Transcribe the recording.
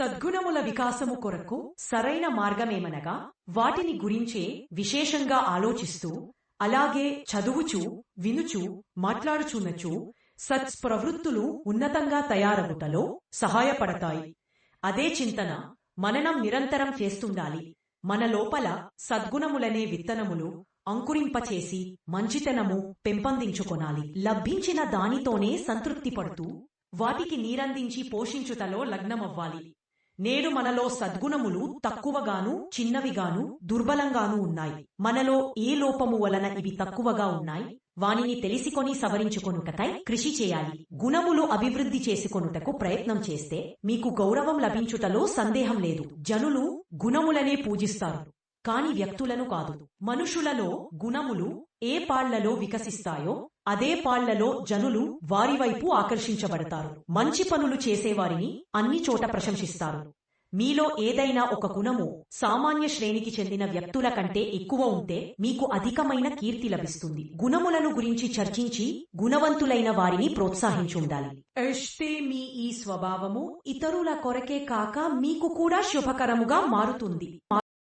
సద్గుణముల వికాసము కొరకు సరైన మార్గమేమనగా వాటిని గురించే విశేషంగా ఆలోచిస్తూ అలాగే చదువుచు వినుచు మాట్లాడుచున్నచు సత్ప్రవృత్తులు ఉన్నతంగా తయారవుటలో సహాయపడతాయి. అదే చింతన మననం నిరంతరం చేస్తుండాలి. మన లోపల సద్గుణములనే విత్తనములు అంకురింపచేసి మంచితనము పెంపొందించుకొనాలి. లభించిన దానితోనే సంతృప్తి పడుతూ వాటికి నీరందించి పోషించుటలో లగ్నమవ్వాలి. నేడు మనలో సద్గుణములు తక్కువగాను చిన్నవిగాను దుర్బలంగాను ఉన్నాయి. మనలో ఏ లోపము వలన ఇవి తక్కువగా ఉన్నాయి? వానిని తెలిసికొని సవరించుకొనుటకై కృషి చేయాలి. గుణములు అభివృద్ధి చేసుకొనుటకు ప్రయత్నం చేస్తే మీకు గౌరవం లభించుటలో సందేహం లేదు. జనులు గుణములనే పూజిస్తారు. కాని వ్యక్తులను కాదు. మనుషులలో గుణములు ఏ పాళ్ళలో వికసిస్తాయో అదే పాళ్ళలో జనులు వారి వైపు ఆకర్షించబడతారు. మంచి పనులు చేసేవారిని అన్ని చోట ప్రశంసిస్తారు. మీలో ఏదైనా ఒక గుణము సామాన్య శ్రేణికి చెందిన వ్యక్తుల కంటే ఎక్కువ ఉంటే మీకు అధికమైన కీర్తి లభిస్తుంది. గుణములను గురించి చర్చించి గుణవంతులైన వారిని ప్రోత్సహించుండాలి మీ ఈ స్వభావము ఇతరుల కొరకే కాక మీకు కూడా శుభకరముగా మారుతుంది.